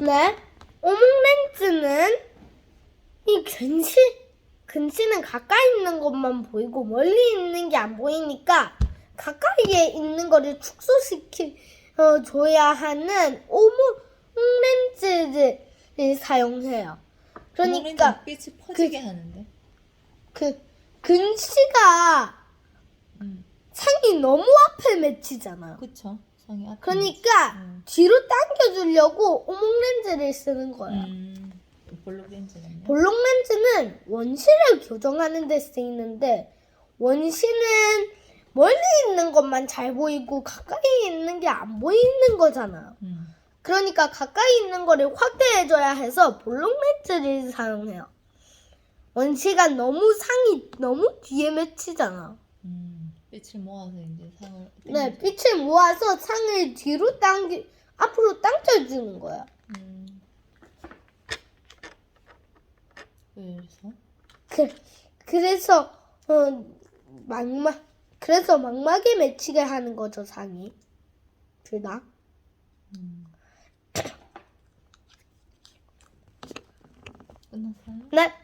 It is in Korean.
네. 오목 렌즈는 이 근시 근시는 가까이 있는 것만 보이고 멀리 있는 게 안 보이니까 가까이에 있는 거를 축소시키 어, 줘야 하는 오목 렌즈를 사용해요. 그러니까 빛이 퍼지게 하는데. 그 근시가 음. 창이 너무 앞에 맺히잖아요. 그쵸. 상이 앞에. 그러니까 음. 뒤로 당겨주려고 오목 렌즈를 쓰는 거예요. 음. 볼록 렌즈는. 볼록 렌즈는 원시를 교정하는 데 쓰이는데 원시는 멀리 있는 것만 잘 보이고 가까이 있는 게 안 보이는 거잖아요. 음. 그러니까 가까이 있는 거를 확대해줘야 해서 볼록 렌즈를 사용해요. 원시가 너무 상이 너무 뒤에 맺히잖아. 음. 빛을 모아서 이제 상을. 네, 빛을 모아서 상을 뒤로 당기 앞으로 당겨주는 거야. 음. 그래서 그, 그래서 어, 망막 그래서 망막에 맺히게 하는 거죠 상이 둘 다. 음. 끝났어요? 네.